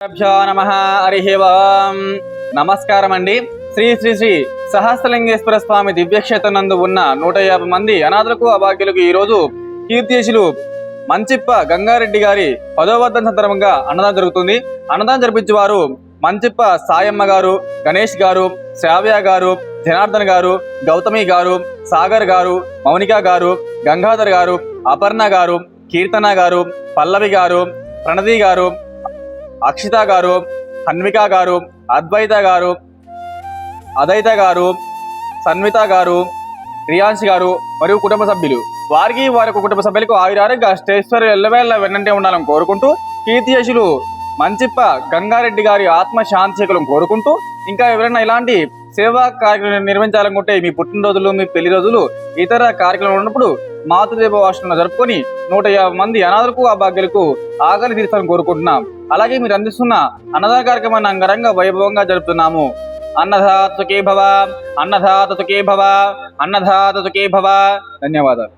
నమ హరి ఓం. నమస్కారం అండి శ్రీ శ్రీ శ్రీ సహస్రలింగేశ్వర స్వామి దివ్యక్షేత్ర నందు ఉన్న నూట యాభై మంది అనాథులకు అభాగ్యులకు ఈ రోజు కీర్తిశులు మంచిప్ప గంగారెడ్డి గారి పదోవర్ధన సందర్భంగా అన్నదానం జరుగుతుంది. అన్నదానం జరిపించే వారు మంచిప్ప సాయమ్మ గారు గణేష్ గారు శ్రావ్య గారు జనార్దన్ గారు గౌతమి గారు సాగర్ గారు మౌనిక గారు గంగాధర్ గారు అపర్ణ గారు కీర్తన గారు పల్లవి గారు ప్రణతి గారు అక్షిత గారు హన్విక గారు అద్వైత గారు అదైత గారు సన్విత గారు రియాన్ష్ గారు మరియు కుటుంబ సభ్యులు. వారికి వారి కుటుంబ సభ్యులకు ఆయురారోగ్య అష్టేశ్వర ఎల్లవేళ్ళ వెన్నంటే ఉండాలని కోరుకుంటూ కీర్తియశులు మంచిప్ప గంగారెడ్డి గారి ఆత్మ శాంతి కోరుకుంటూ ఇంకా ఎవరైనా ఇలాంటి సేవా కార్యక్రమం నిర్వహించాలనుకుంటే మీ పుట్టినరోజులు మీ పెళ్ళి రోజులు ఇతర కార్యక్రమాలు ఉన్నప్పుడు మాతృదేవ వాసన జరుపుకొని నూట యాభై మంది అనాథులకు ఆ భాగ్యులకు ఆకలి తీర్చాలని కోరుకుంటున్నాం. అలాగే మీరు అందిస్తున్న అన్నదాన కార్యక్రమాన్ని అంగరంగ వైభవంగా జరుపుతున్నాము. అన్నదాత సుఖే భవ అన్నదాత సుఖే భవ అన్నదాత సుఖే భవ. ధన్యవాదాలు.